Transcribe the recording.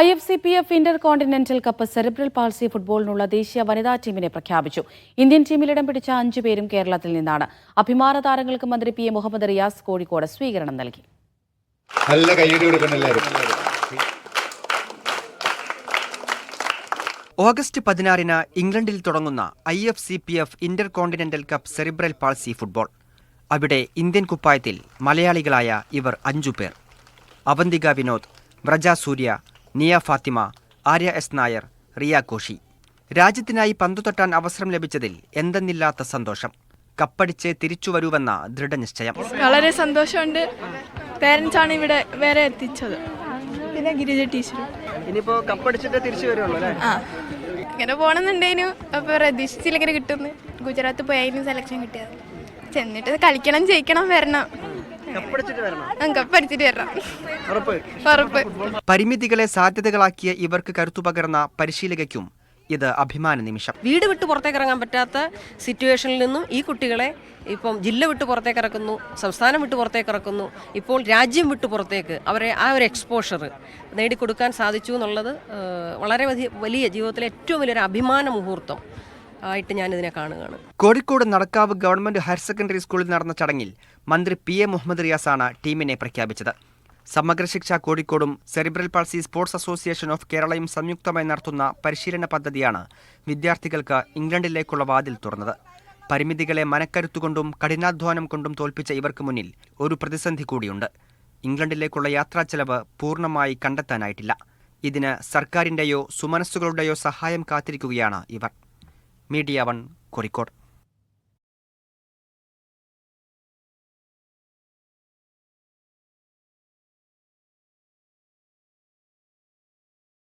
I F C P F intercontinental cup cerebral palsy ഫുട്ബോളിനുള്ള ദേശീയ വനിതാ ടീമിനെ പ്രഖ്യാപിച്ചു. ഇന്ത്യൻ ടീമിൽ ഇടം പിടിച്ച അഞ്ചു പേരും കേരളത്തിൽ നിന്നാണ്. അഭിമാന താരങ്ങൾക്ക് മന്ത്രി പി എ മുഹമ്മദ് റിയാസ് കോഴിക്കോട് സ്വീകരണം നൽകി. നല്ല ഓഗസ്റ്റ് പതിനാറിന് ഇംഗ്ലണ്ടിൽ തുടങ്ങുന്ന I F C P F intercontinental cup cerebral palsy football. അവിടെ ഇന്ത്യൻ കുപ്പായത്തിൽ മലയാളികളായ ഇവർ അഞ്ചു പേർ അവന്തിക വിനോദ് വ്രജ സൂര്യ നിയ ഫാത്തിമ ആര്യ എസ് നായർ റിയ കോഷി രാജ്യത്തിനായി പന്തു തൊട്ടാൻ അവസരം ലഭിച്ചതിൽ എന്തെന്നില്ലാത്ത സന്തോഷം. കപ്പടിച്ച് തിരിച്ചു വരൂവെന്ന ദൃഢനിശ്ചയം. വളരെ സന്തോഷമുണ്ട്. പേരൻസ് ആണ് ഇവിടെ വേറെ എത്തിച്ചത്. പിന്നെ ഗിരിജ ടീച്ചർ ഇനിയിപ്പോ കപ്പടിച്ചിട്ട് തിരിച്ചു വരുള്ളൂ അല്ലേ? ആ. ഇങ്ങനെ പോണെന്നുണ്ടേനു. അപ്പൊ പ്രതീക്ഷിച്ചില്ല ഇങ്ങനെ കിട്ടുന്നു ഗുജറാത്ത് പോയതിന് സെലക്ഷൻ കിട്ടിയത്. ചെന്നിട്ട് കളിക്കണം ജയിക്കണം വരണം. കപ്പടിച്ചിട്ട് വരണം. ഉറപ്പ്. പരിമിതികളെ സാധ്യതകളാക്കിയ ഇവർക്ക് കരുത്തു പകർന്ന പരിശീലകയ്ക്കും ഇത് അഭിമാന നിമിഷം. വീട് വിട്ട് പുറത്തേക്ക് ഇറങ്ങാൻ പറ്റാത്ത സിറ്റുവേഷനിൽ നിന്നും ഈ കുട്ടികളെ ഇപ്പം ജില്ല വിട്ട് പുറത്തേക്ക് ഇറക്കുന്നു സംസ്ഥാനം വിട്ട് പുറത്തേക്ക് ഇറക്കുന്നു. ഇപ്പോൾ രാജ്യം വിട്ട് പുറത്തേക്ക് അവരെ ആ ഒരു എക്സ്പോഷർ നേടിക്കൊടുക്കാൻ സാധിച്ചു എന്നുള്ളത് വളരെ വലിയ വലിയ ജീവിതത്തിലെ ഏറ്റവും വലിയൊരു അഭിമാന മുഹൂർത്തം. ആയിട്ട് ഞാനിതിനെ കാണുകയാണ്. Kozhikode Nadakkavu government higher secondary സ്കൂളിൽ നടന്ന ചടങ്ങിൽ മന്ത്രി പി എ മുഹമ്മദ് റിയാസാണ് ടീമിനെ പ്രഖ്യാപിച്ചത്. സമഗ്ര ശിക്ഷ കോഴിക്കോടും cerebral palsy sports association of കേരളയും സംയുക്തമായി നടത്തുന്ന പരിശീലന പദ്ധതിയാണ് വിദ്യാർത്ഥികൾക്ക് ഇംഗ്ലണ്ടിലേക്കുള്ള വാതിൽ തുറന്നത്. പരിമിതികളെ മനക്കരുത്തുകൊണ്ടും കഠിനാധ്വാനം കൊണ്ടും തോൽപ്പിച്ച ഇവർക്ക് മുന്നിൽ ഒരു പ്രതിസന്ധി കൂടിയുണ്ട്. ഇംഗ്ലണ്ടിലേക്കുള്ള യാത്രാ ചെലവ് പൂർണമായി കണ്ടെത്താനായിട്ടില്ല. ഇതിന് സർക്കാരിന്റെയോ സുമനസ്സുകളുടെയോ സഹായം കാത്തിരിക്കുകയാണ് ഇവർ. மீடியாவன் கோரிக்கோட்